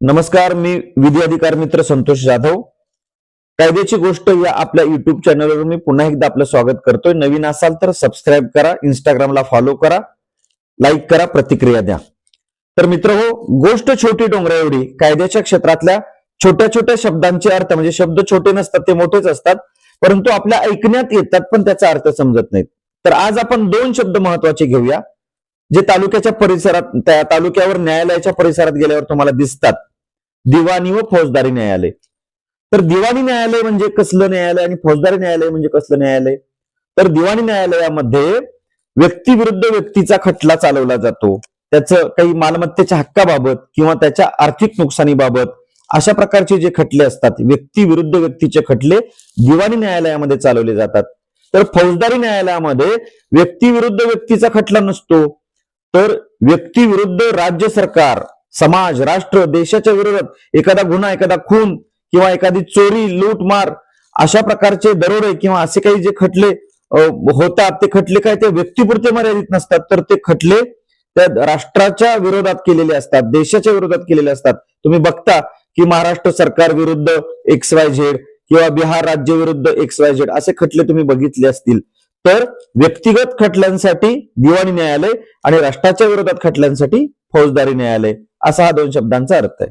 नमस्कार मी विधी अधिकार मित्र संतोष जाधव. कायद्याची गोष्ट या आपल्या युट्यूब चॅनलवर मी पुन्हा एकदा आपलं स्वागत करतोय. नवीन असाल तर सबस्क्राईब करा इंस्टाग्रामला फॉलो करा लाईक करा प्रतिक्रिया द्या. तर मित्र हो गोष्ट छोटी डोंगरा एवढी कायद्याच्या क्षेत्रातल्या छोट्या छोट्या शब्दांचे अर्थ म्हणजे शब्द छोटे नसतात ते मोठेच असतात परंतु आपल्या ऐकण्यात येतात पण त्याचा अर्थ समजत नाहीत. तर आज आपण दोन शब्द महत्त्वाचे घेऊया. जे तालुक्याच्या परिसरात त्या तालुक्यावर न्यायालयाच्या परिसरात गेल्यावर तुम्हाला दिसतात. दिवाणी व फौजदारी न्यायालय. तर दिवाणी न्यायालय म्हणजे कसलं न्यायालय आणि फौजदारी न्यायालय म्हणजे कसलं न्यायालय? तर दिवाणी न्यायालयामध्ये व्यक्तीविरुद्ध व्यक्तीचा खटला चालवला जातो. त्याचं काही मालमत्तेच्या हक्काबाबत किंवा त्याच्या आर्थिक नुकसानीबाबत अशा प्रकारचे जे खटले असतात व्यक्ती विरुद्ध व्यक्तीचे खटले दिवाणी न्यायालयामध्ये चालवले जातात. तर फौजदारी न्यायालयामध्ये व्यक्ती विरुद्ध व्यक्तीचा खटला नसतो. तर व्यक्ती विरुद्ध राज्य सरकार समाज राष्ट्र देशाच्या विरोधात एखादा गुन्हा एखादा खून किंवा एखादी चोरी लूटमार अशा प्रकारचे दरोडे किंवा असे काही जे खटले होतात ते खटले काय ते व्यक्तीपुरते मर्यादित नसतात तर ते खटले त्या राष्ट्राच्या विरोधात केलेले असतात देशाच्या विरोधात केलेले असतात. तुम्ही बघता की महाराष्ट्र सरकार विरुद्ध एक्स वाय झेड किंवा बिहार राज्य विरुद्ध एक्स वाय झेड असे खटले तुम्ही बघितले असतील. तर व्यक्तिगत खटल्यांसाठी दिवाणी न्यायालय आणि राष्ट्राच्या विरोधात खटल्यांसाठी फौजदारी न्यायालय. असा हा दोन शब्दांचा अर्थ आहे.